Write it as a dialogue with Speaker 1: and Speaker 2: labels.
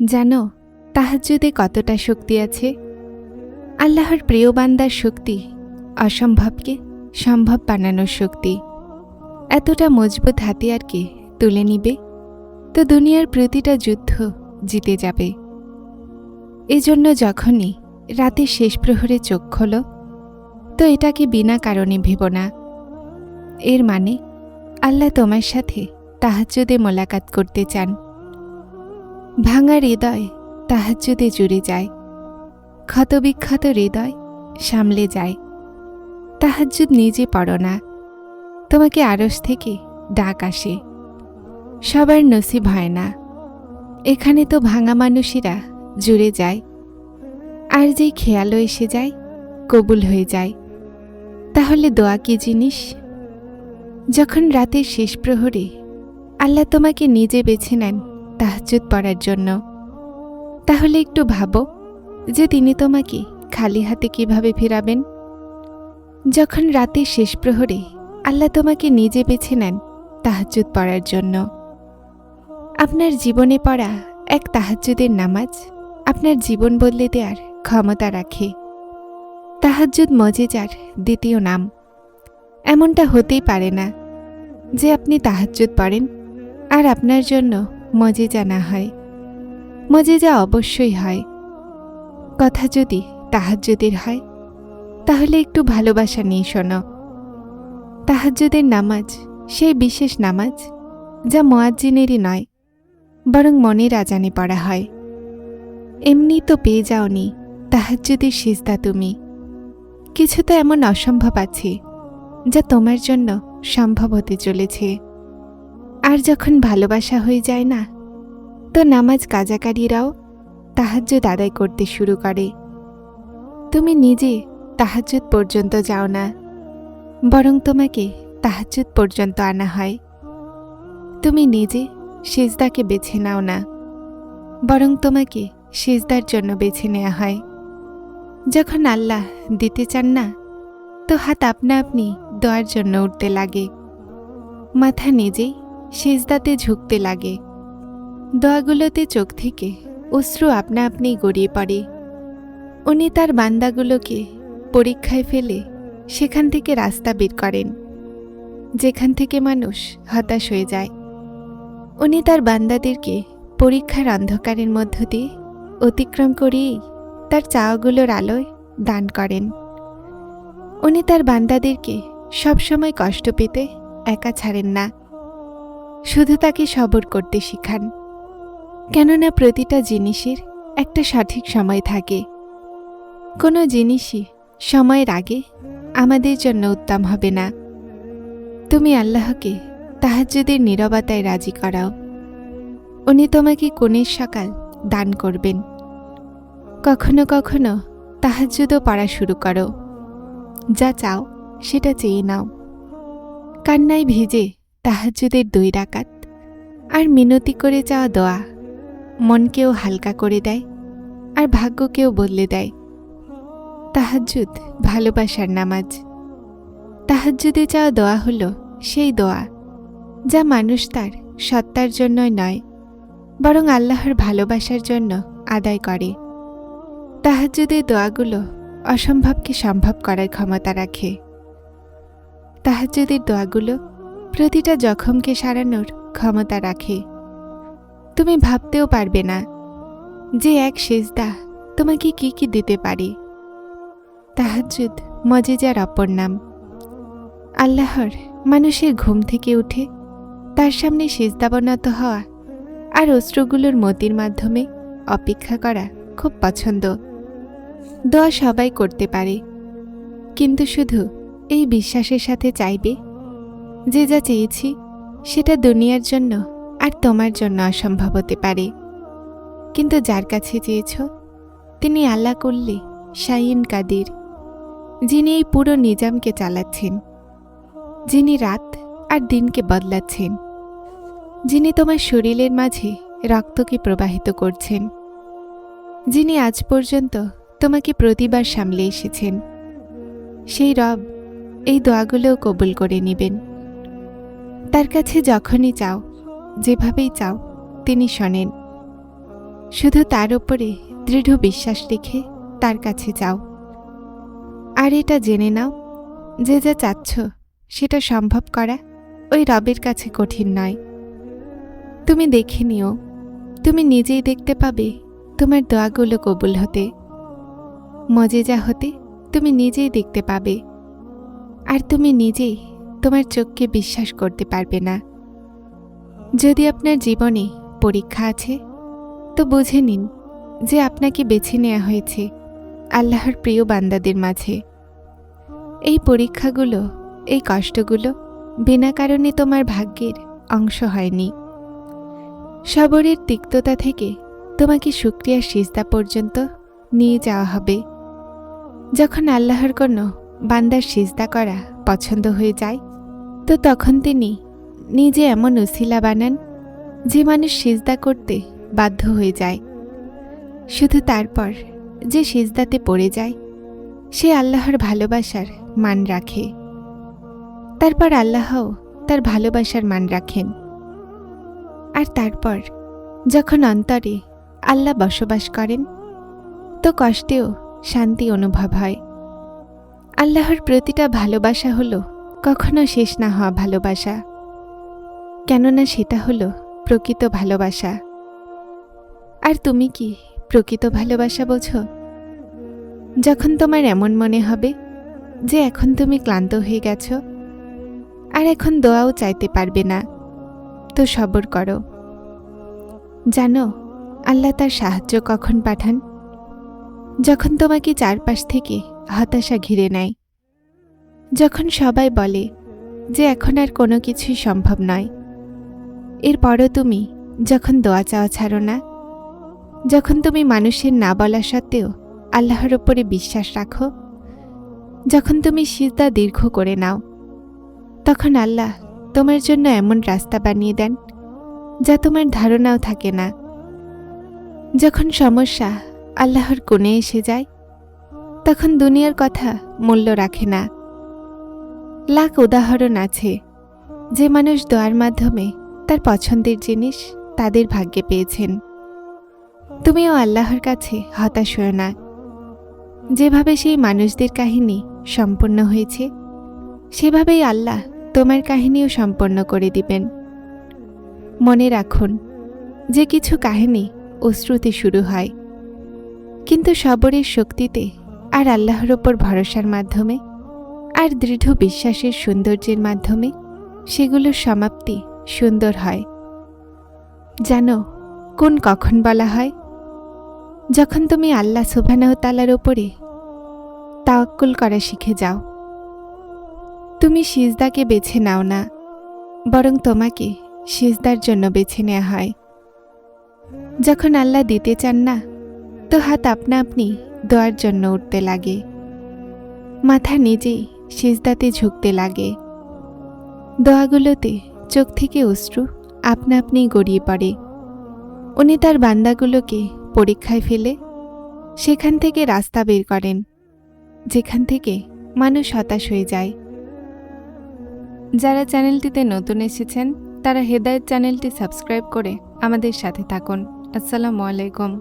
Speaker 1: জানো, তাহাজ্জুদে কতটা শক্তি আছে। আল্লাহর প্রিয় বান্দার শক্তি অসম্ভবকে সম্ভব বানানোর শক্তি। এতটা মজবুত হাতিয়ারকে তুলে নিবে? তো দুনিয়ার প্রতিটা যুদ্ধ জিতে যাবে। এজন্য যখনই রাতের শেষ প্রহরে চোখ খোলো, তো এটাকে বিনা কারণে ভেব না। এর মানে আল্লাহ তোমার সাথে তাহাজ্জুদে মোলাকাত করতে চান। ভাঙা হৃদয় তাহাজ্জুদে জুড়ে যায়। ক্ষতবিক্ষত হৃদয় সামলে যায়। তাহাজ্জুদ নিজে পড়ো না। তোমাকে আড়স থেকে ডাক আসে। সবার নসিব হয় না। এখানে তো ভাঙা মানুষেরা জুড়ে যায়। আর যেই খেয়ালও এসে যায়, কবুল হয়ে যায়। তাহলে দোয়া কি জিনিস? যখন রাতের শেষ প্রহরে আল্লাহ তোমাকে নিজে বেছে নেন তাহাজ্জুদ পড়ার জন্য। তাহলে একটু ভাবো যে তিনি তোমাকে খালি হাতে কীভাবে ফেরাবেন? যখন রাতে শেষ প্রহরে আল্লাহ তোমাকে নিজে বেছে নেন তাহাজ্জুদ পড়ার জন্য। আপনার জীবনে পড়া এক তাহাজ্জুদের নামাজ আপনার জীবন বদলে দেওয়ার ক্ষমতা রাখে। তাহাজ্জুদ মজেজার দ্বিতীয় নাম। এমনটা হতেই পারে না যে আপনি তাহাজ্জুদ পড়েন আর আপনার জন্য মজেজা না হয়। মজেজা অবশ্যই হয়। কথা যদি তাহাজ্জুদের হয়, তাহলে একটু ভালোবাসা নিয়ে শোনো। তাহাজ্জুদের নামাজ, সেই বিশেষ নামাজ, যা মোয়াজ্জিনেরই নয়, বরং মনের আজানে পড়া হয়। এমনি তো পেয়ে যাওনি তাহাজ্জুদের সিজদা তুমি। কিছু তো এমন অসম্ভব আছে, যা তোমার জন্য সম্ভব হতে চলেছে। আর যখন ভালোবাসা হয়ে যায় না, তো নামাজ কাজাকারীরাও তাহাজ্জুদ আদায় করতে শুরু করে। তুমি নিজে তাহাজ্জুদ পর্যন্ত যাও না, বরং তোমাকে তাহাজ্জুদ পর্যন্ত আনা হয়। তুমি নিজে সেজদাকে বেছে নাও না, বরং তোমাকে সেজদার জন্য বেছে নেওয়া হয়। যখন আল্লাহ দিতে চান না, তো হাত আপনা আপনি দোয়ার জন্য উঠতে লাগে। মাথা নিজেই সেজদাতে ঝুঁকতে লাগে। দোয়াগুলোতে চোখ থেকে অশ্রু আপনা আপনি গড়িয়ে পড়ে। উনি তার বান্দাগুলোকে পরীক্ষায় ফেলে সেখান থেকে রাস্তা বের করেন, যেখান থেকে মানুষ হতাশ হয়ে যায়। উনি তার বান্দাদেরকে পরীক্ষার অন্ধকারের মধ্য দিয়ে অতিক্রম করিয়েই তার চাওয়াগুলোর আলোয় দান করেন। উনি তার বান্দাদেরকে সবসময় কষ্ট পেতে একা ছাড়েন না। শুধু তাকে সবর করতে শিখান। কেননা প্রতিটা জিনিসের একটা সঠিক সময় থাকে। কোনো জিনিসই সময়ের আগে আমাদের জন্য উত্তম হবে না। তুমি আল্লাহকে তাহাজ্জুদের নীরবতায় রাজি করাও। উনি তোমাকে কোণের সকাল দান করবেন। কখনো কখনো তাহাজ্জুদও পড়া শুরু করো। যা চাও সেটা চেয়ে নাও। কান্নায় ভিজে তাহাজ্জুদের দুই ডাকাত আর মিনতি করে যাওয়া দোয়া। মনকেও হালকা করে দেয় আর ভাগ্যকেও বদলে দেয়। তাহাজ্জুদ ভালোবাসার নামাজ। তাহাজ্জুদে যাওয়া দোয়া হলো সেই দোয়া, যা মানুষ তার সত্তার জন্যই নয়, বরং আল্লাহর ভালোবাসার জন্য আদায় করে। তাহাজ্জুদের দোয়াগুলো অসম্ভবকে সম্ভব করার ক্ষমতা রাখে। তাহাজ্জুদের দোয়াগুলো প্রতিটা জখমকে সারানোর ক্ষমতা রাখে। তুমি ভাবতেও পারবে না যে এক সেজদা তোমাকে কি কি দিতে পারে। তাহাজ্জুদ মজেজার অপর নাম। আল্লাহর মানুষের ঘুম থেকে উঠে তার সামনে সেজদাবনত হওয়া আর অস্ত্রগুলোর মতির মাধ্যমে অপেক্ষা করা খুব পছন্দ। দোয়া সবাই করতে পারে। কিন্তু শুধু এই বিশ্বাসের সাথে চাইবে যে যা চেয়েছি, সেটা দুনিয়ার জন্য আর তোমার জন্য অসম্ভব হতে পারে। কিন্তু যার কাছে চেয়েছ, তিনি আল্লাহ করলে শাইন কাদির, যিনি এই পুরো নিজামকে চালাচ্ছেন, যিনি রাত আর দিনকে বদলাচ্ছেন, যিনি তোমার শরীরের মাঝে রক্তকে প্রবাহিত করছেন, যিনি আজ পর্যন্ত তোমাকে প্রতিবার সামলে এসেছেন। সেই রব এই দোয়াগুলোও কবুল করে নেবেন। তার কাছে যখনই চাও, যেভাবেই চাও, তিনি শোনেন। শুধু তার ওপরে দৃঢ় বিশ্বাস রেখে তার কাছে যাও। আর এটা জেনে নাও, যে যা চাচ্ছ, সেটা সম্ভব করা ওই রবের কাছে কঠিন নয়। তুমি দেখে নিও, তুমি নিজেই দেখতে পাবে তোমার দোয়াগুলো কবুল হতে। মজেজা হতে তুমি নিজেই দেখতে পাবে। আর তুমি নিজেই তোমার চোখকে বিশ্বাস করতে পারবে না। যদি আপনার জীবনে পরীক্ষা আছে, তো বুঝে নিন যে আপনাকে বেছে নেওয়া হয়েছে আল্লাহর প্রিয় বান্দাদের মাঝে। এই পরীক্ষাগুলো, এই কষ্টগুলো বিনা কারণে তোমার ভাগ্যের অংশ হয়নি। সবরের তিক্ততা থেকে তোমাকে শুক্রিয়ার সিজদা পর্যন্ত নিয়ে যাওয়া হবে। যখন আল্লাহর কোনো বান্দার সিজদা করা পছন্দ হয়ে যায় তো তখন তিনি নিজে এমন উসিলা বানান যে মানুষ সিজদা করতে বাধ্য হয়ে যায়। শুধু তারপর যে সিজদাতে পড়ে যায়, সে আল্লাহর ভালোবাসার মান রাখে। তারপর আল্লাহও তার ভালোবাসার মান রাখেন। আর তারপর যখন অন্তরে আল্লাহ বসবাস করেন, তো কষ্টেও শান্তি অনুভব হয়। আল্লাহর প্রতিটা ভালোবাসা হলো কখনো শেষ না হওয়া ভালোবাসা। কেননা সেটা হলো প্রকৃত ভালোবাসা। আর তুমি কি প্রকৃত ভালোবাসা বোঝো? যখন তোমার এমন মনে হবে যে এখন তুমি ক্লান্ত হয়ে গেছো, আর এখন দোয়াও চাইতে পারবে না, তো সবর করো। জানো, আল্লাহ তার সাহায্য কখন পাঠান? যখন তোমাকে চারপাশ থেকে হতাশা ঘিরে নেয়। যখন সবাই বলে যে এখন আর কোনো কিছুই সম্ভব নয়, এরপরও তুমি যখন দোয়া চাওয়া ছাড়ো না, যখন তুমি মানুষের না বলা সত্ত্বেও আল্লাহর ওপরে বিশ্বাস রাখো, যখন তুমি সিজদা দীর্ঘ করে নাও, তখন আল্লাহ তোমার জন্য এমন রাস্তা বানিয়ে দেন যা তোমার ধারণাও থাকে না। যখন সমস্যা আল্লাহর কোণে এসে যায়, তখন দুনিয়ার কথা মূল্য রাখে না। লাখ উদাহরণ আছে। যে মানুষ দোয়ার মাধ্যমে তার পছন্দের জিনিস তাদের ভাগ্যে পেয়েছেন। তুমিও আল্লাহর কাছে হতাশ হও না। যেভাবে সেই মানুষদের কাহিনী সম্পন্ন হয়েছে, সেভাবেই আল্লাহ তোমার কাহিনীও সম্পন্ন করে দিবেন। মনে রাখুন, যে কিছু কাহিনী অশ্রুতে শুরু হয়, কিন্তু সবরের শক্তিতে আর আল্লাহর ওপর ভরসার মাধ্যমে আর দৃঢ় বিশ্বাসের সৌন্দর্যের মাধ্যমে সেগুলোর সমাপ্তি সুন্দর হয়। জানো, কোন কখন বলা হয়? যখন তুমি আল্লাহ তালার ওপরে তাওয়াক্কুল করা শিখে যাও। তুমি সিজদাকে বেছে নাও না, বরং তোমাকে সিজদার জন্য বেছে নেওয়া হয়। যখন আল্লাহ দিতে চান না, তো হাত আপনা আপনি দোয়ার জন্য উঠতে লাগে। মাথা নিজেই সিজদাতে ঝুঁকতে লাগে। দোয়াগুলোতে চোখ থেকে অশ্রু আপনা আপনি গড়িয়ে পড়ে। উনি তার বান্দাগুলোকে পরীক্ষায় ফেলে সেখান থেকে রাস্তা বের করেন, যেখান থেকে মানুষ হতাশ হয়ে যায়। যারা চ্যানেলটিতে নতুন এসেছেন, তারা হেদায়েত চ্যানেলটি সাবস্ক্রাইব করে আমাদের সাথে থাকুন। আসসালামু আলাইকুম।